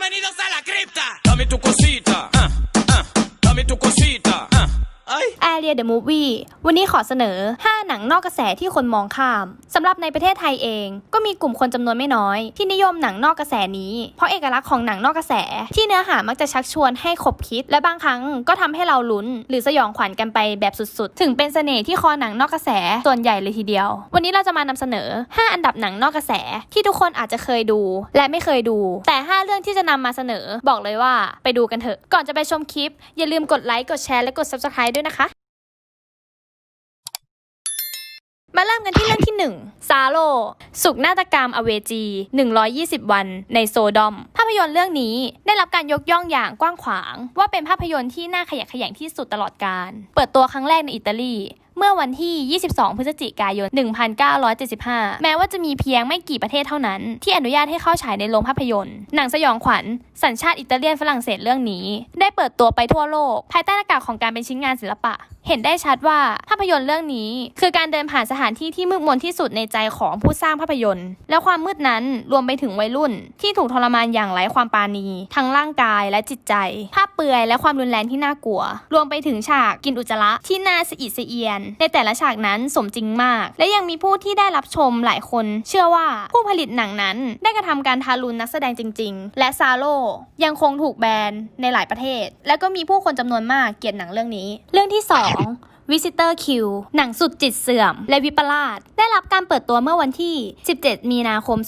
Bienvenidos a la cripta. Dame tu cosita. ah, ah, Dame tu cosita. Ah. Ay. Area the Movie วันนี้ขอเสนอ 5 หนังนอกกระแสที่คนมองข้าม สำหรับในประเทศไทยเอง ก็มีกลุ่มคนจำนวนไม่น้อย ที่นิยมหนังนอกกระแสนี้ เพราะเอกลักษณ์ของหนังนอกกระแส ที่เนื้อหามักจะชักชวนให้ขบคิด และบางครั้งก็ทำให้เราลุ้น หรือสยองขวัญกันไปแบบสุดๆ ถึงเป็นเสน่ห์ที่คอหนังนอกกระแสส่วนใหญ่เลยทีเดียว วันนี้เราจะมานำเสนอ 5 อันดับหนังนอกกระแสที่ทุกคนอาจจะเคยดู และไม่เคยดู แต่ 5 เรื่องที่จะนำมาเสนอ บอกเลยว่าไปดูกันเถอะ ก่อนจะไปชมคลิป อย่าลืมกดไลค์กดแชร์และกด subscribe ด้วยนะคะ มาเริ่มกันที่เรื่องที่ 1 ซาโล สุกนาฏกรรมอเวจี 120 วัน ในโซดอม ภาพยนตร์เรื่องนี้ได้รับการยกย่องอย่างกว้างขวาง ว่าเป็นภาพยนตร์ที่น่าขยะแขยงที่สุดตลอดการ เปิดตัวครั้งแรกในอิตาลี เมื่อวันที่ 22 พฤศจิกายน 1975 แม้ว่าจะมีเพียงไม่กี่ประเทศเท่านั้น ที่อนุญาตให้เข้าฉายในโรงภาพยนตร์ หนังสยองขวัญ สัญชาติอิตาเลียนฝรั่งเศสเรื่องนี้ ได้เปิดตัวไปทั่วโลก ภายใต้หน้ากากของการเป็นชิ้นงานศิลปะ เห็นได้ชัดว่าภาพยนตร์เรื่องนี้ คือการเดินผ่านสถานที่ที่มืดมนที่สุดในใจของผู้สร้างภาพยนตร์ และความมืดนั้นรวมไปถึงวัยรุ่น ที่ถูกทรมานอย่างไร้ความปราณีทั้งร่างกายและจิตใจ ภาพเปลือยและความรุนแรงที่น่ากลัว รวมไปถึงฉากกินอุจจาระที่น่าสะอิดสะเอียนในแต่ละฉากนั้นสมจริงมาก และยังมีผู้ที่ได้รับชมหลายคน เชื่อว่าผู้ผลิตหนังนั้นได้กระทำการทารุณนักแสดงจริง ๆ และซาโลยังคงถูกแบนในหลายประเทศ และก็มีผู้คนจำนวนมากเกลียดหนังเรื่องนี้ เรื่องที่สอง Visitor Q หนังสุดจิตเสื่อม และวิปลาสได้รับการเปิดตัวเมื่อวันที่ 17 มีนาคม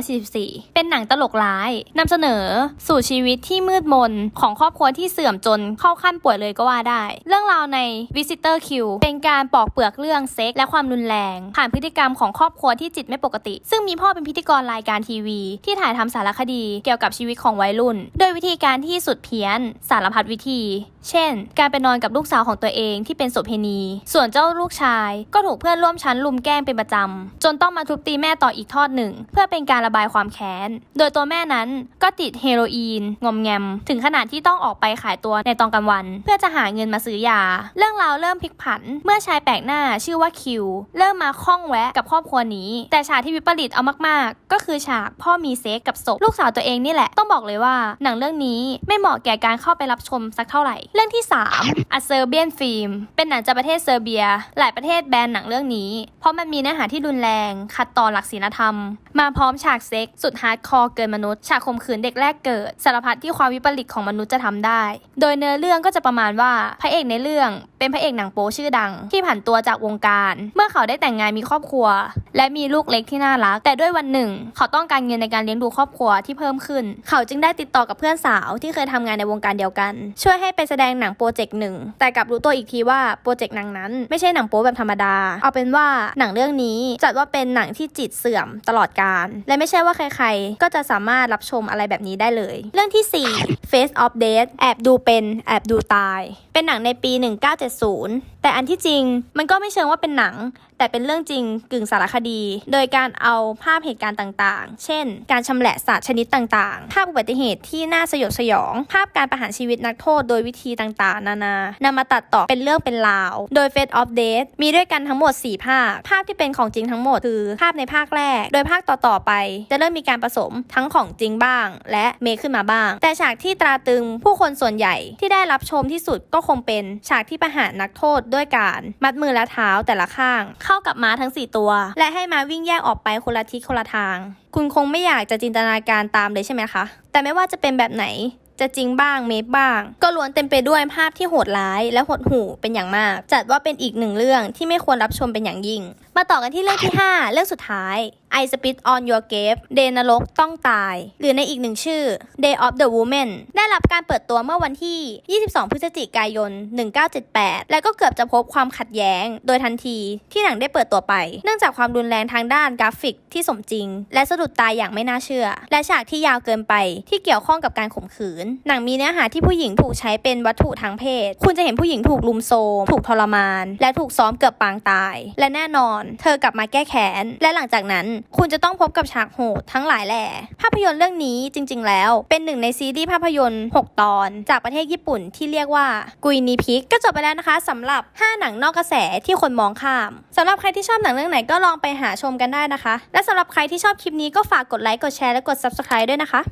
2544 เป็นหนังตลกร้ายนำเสนอ สู่ชีวิตที่มืดมนของครอบครัวที่เสื่อมจนเข้าขั้นป่วยเลยก็ว่าได้ เรื่องราวใน Visitor Q เป็นการปอกเปลือกเรื่องเซ็กและความรุนแรง ผ่านพฤติกรรมของครอบครัวที่จิตไม่ปกติ ซึ่งมีพ่อเป็นพิธีกรรายการทีวี ที่ถ่ายทำสารคดีเกี่ยวกับชีวิตของวัยรุ่น โดยวิธีการที่สุดเพี้ยน สารพัดวิธี เช่น การไปนอนกับลูกสาวของตัวเองที่เป็นโสเภณี ส่วนเจ้าลูกชายก็ถูกเพื่อนร่วมชั้นลุมแกล้งเป็นประจำ จนต้องมาทุบตีแม่ต่ออีกทอดหนึ่ง เพื่อเป็นการระบายความแค้น โดยตัวแม่นั้นก็ติดเฮโรอีนงอมแงม ถึงขนาดที่ต้องออกไปขายตัวในตอนกลางวัน เพื่อจะหาเงินมาซื้อยา เรื่องราวเริ่มพลิกผัน เมื่อชายแปลกหน้าชื่อว่าคิว เริ่มมาข้องแวะกับครอบครัวนี้ แต่ฉากที่วิปริตเอามากๆ ก็คือฉากพ่อมีเซ็กกับศพลูกสาวตัวเองนี่แหละต้องบอกเลยว่า หนังเรื่องนี้ไม่เหมาะแก่การเข้าไปรับชมสักเท่าไหร่ เรื่องที่3 A Serbian Film เป็นหนังจากประเทศเซอร์เบีย หลายประเทศแบนหนังเรื่องนี้ เพราะมันมีเนื้อหาที่รุนแรง ขัดต่อหลักศีลธรรม มาพร้อมฉากเซ็กสุดฮาร์ดคอร์เกินมนุษย์ ฉากข่มขืนเด็กแรกเกิด สารพัดที่ความวิปริตของมนุษย์จะทำได้ โดยเนื้อเรื่องก็จะประมาณว่าพระเอกในเรื่องเป็นพระเอกหนังโป๊ชื่อดัง ที่ผ่านตัวจากวงการ เมื่อเขาได้แต่งงานมีครอบครัว และมีลูกเล็กที่น่ารัก แต่ด้วยวันหนึ่ง เขาต้องการเงินในการเลี้ยงดูครอบครัวที่เพิ่มขึ้น เขาจึงได้ติดต่อกับเพื่อนสาวที่เคยทำงานในวงการเดียวกัน ช่วยให้ไปแสดงหนังโปรเจกต์หนึ่งแต่กลับรู้ตัวอีกทีว่าโปรเจกต์หนังนั้น ไม่ใช่หนังโป๊แบบธรรมดา เอาเป็นว่าหนังเรื่องนี้จัดว่าเป็นหนังที่จิตเสื่อมตลอดการ และไม่ใช่ว่าใครๆ ก็จะสามารถรับชมอะไรแบบนี้ได้เลย เรื่องที่ 4 Face of Death แอบดูเป็นแอบดูตาย เป็นหนังในปี 1970 แต่อันที่จริงมันก็ไม่เชิงว่าเป็นหนังแต่เป็นเรื่องจริงกึ่งสารคดี โดยการเอาภาพเหตุการณ์ต่างๆ เช่น การชำแหละสัตว์ชนิดต่างๆ ภาพอุบัติเหตุที่น่าสยดสยอง ภาพการประหารชีวิตนักโทษโดยวิธีต่างๆ นานานำมาตัดต่อเป็นเรื่องเป็นราว โดย Fate of Death มีด้วยกันทั้งหมด 4 ภาพ ภาพที่เป็นของจริงทั้งหมดคือภาพในภาคแรก โดยภาคต่อๆไป จะเริ่มมีการผสมทั้งของจริงบ้าง และเมคขึ้นมาบ้าง แต่ฉากที่ตราตึงผู้คนส่วนใหญ่ที่ได้รับชมที่สุดก็คงเป็นฉากที่ประหารนักโทษด้วยการมัดมือและเท้าแต่ละข้างเข้ากับม้าทั้ง 4 ตัว และให้ม้าวิ่งแยกออกไปคนละทิศคนละทาง คุณคงไม่อยากจะจินตนาการตามเลยใช่ไหมคะ แต่ไม่ว่าจะเป็นแบบไหนจะจริงบ้างเมคบ้าง ก็ล้วนเต็มไปด้วยภาพที่โหดร้าย และหดหู่เป็นอย่างมาก จัดว่าเป็นอีกหนึ่งเรื่องที่ไม่ควรรับชมเป็นอย่างยิ่ง มาต่อกันที่เรื่องที่ 5 เรื่องสุดท้าย I Spit on Your Grave Day นรกต้องตาย หรือในอีกหนึ่งชื่อ Day of the Woman ได้รับการเปิดตัวเมื่อวันที่ 22 พฤศจิกายน 1978 และก็เกือบจะพบความขัดแย้ง โดยทันทีที่หนังได้เปิดตัวไป เนื่องจากความรุนแรงทางด้านกราฟิกที่สมจริง และสะดุดตายอย่างไม่น่าเชื่อ และฉากที่ยาวเกินไปที่เกี่ยวข้องกับการข่มขืน หนังมีเนื้อหาที่ผู้หญิงถูกใช้เป็นวัตถุทางเพศ คุณจะเห็นผู้หญิงถูกลุมโซมถูกทรมาน และถูกซ้อมเกือบปางตาย และแน่นอน เธอกลับมาแก้แค้นและหลังจากนั้นคุณจะต้องพบกับฉากโหดทั้งหลายแหล่ภาพยนตร์เรื่องนี้จริง ๆ แล้ว เป็นหนึ่งในซีรีส์ภาพยนตร์ 6 ตอน จากประเทศญี่ปุ่นที่เรียกว่ากุยนีพิกก็จบไปแล้วนะคะสำหรับ 5 หนังนอกกระแสที่คนมองข้ามสำหรับใครที่ชอบหนังเรื่องไหนก็ลองไปหาชมกันได้นะคะ และสำหรับใครที่ชอบคลิปนี้ก็ฝากกดไลค์กดแชร์และกด subscribe ด้วยนะคะ